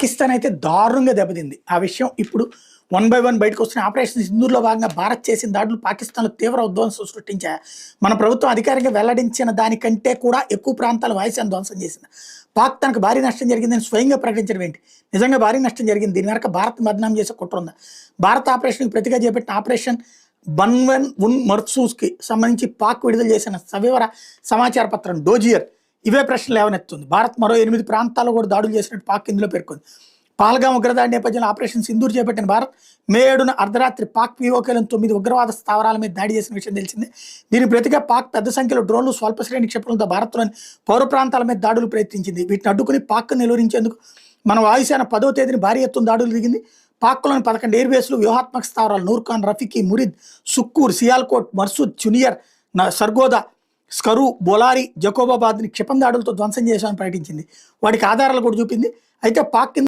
పాకిస్తాన్ అయితే దారుణంగా దెబ్బతింది. ఆ విషయం ఇప్పుడు వన్ బై వన్ బయటకు వస్తున్న ఆపరేషన్ సింధూర్లో భాగంగా భారత్ చేసిన దాడులు పాకిస్తాన్లో తీవ్ర ఉద్వంసం సృష్టించాయి. మన ప్రభుత్వం అధికారికంగా వెల్లడించిన దానికంటే కూడా ఎక్కువ ప్రాంతాల వాయుసేన ధ్వంసం చేసింది. పాక్ తనకు భారీ నష్టం జరిగిందని స్వయంగా ప్రకటించడం ఏంటి? నిజంగా భారీ నష్టం జరిగింది. దీని వెనక భారత్ బదనాం చేసే కుట్ర ఉంది? భారత ఆపరేషన్కి ప్రతిగా చేపట్టిన ఆపరేషన్ బన్వన్ ఉన్ మర్సూస్కి సంబంధించి పాక్ విడుదల చేసిన సవివర సమాచార పత్రం డోజియర్ ఇవే ప్రశ్నలు లేవనెత్తుంది. భారత్ మరో ఎనిమిది ప్రాంతాల్లో కూడా దాడులు చేసినట్టు పాక్ ఇందులో పేర్కొంది. పాల్గాం ఉగ్రదాడి నేపథ్యంలో ఆపరేషన్ సింధూర్ చేపట్టిన భారత్ మే ఏడున అర్ధరాత్రి పాక్ పీఓకేలను తొమ్మిది ఉగ్రవాద స్థావరాల మీద దాడి చేసిన విషయం తెలిసింది. దీని ప్రతిగా పాక్ పెద్ద సంఖ్యలో డ్రోన్లు స్వల్ప శ్రేణి క్షిపణులతో భారత్లోని పౌర ప్రాంతాల మీద దాడులు ప్రయత్నించింది. వీటిని అడ్డుకుని పాక్ నిలువరించేందుకు మన వాయుసేన పదో తేదీని భారీ ఎత్తున దాడులు దిగింది. పాక్లోని పదకొండు ఎయిర్ బేస్లు వ్యూహాత్మక స్థావరాలు నూర్ఖాన్ రఫీకి మురిద్ సుక్కూర్ సియాల్కోట్ మర్సూద్ జూనియర్ న- సర్గోదా స్కరు బొలారి జకోబాబాద్ని క్షిపణి దాడులతో ధ్వంసం చేశామని ప్రకటించింది. వాటికి ఆధారాలు కూడా చూపింది. అయితే పాక్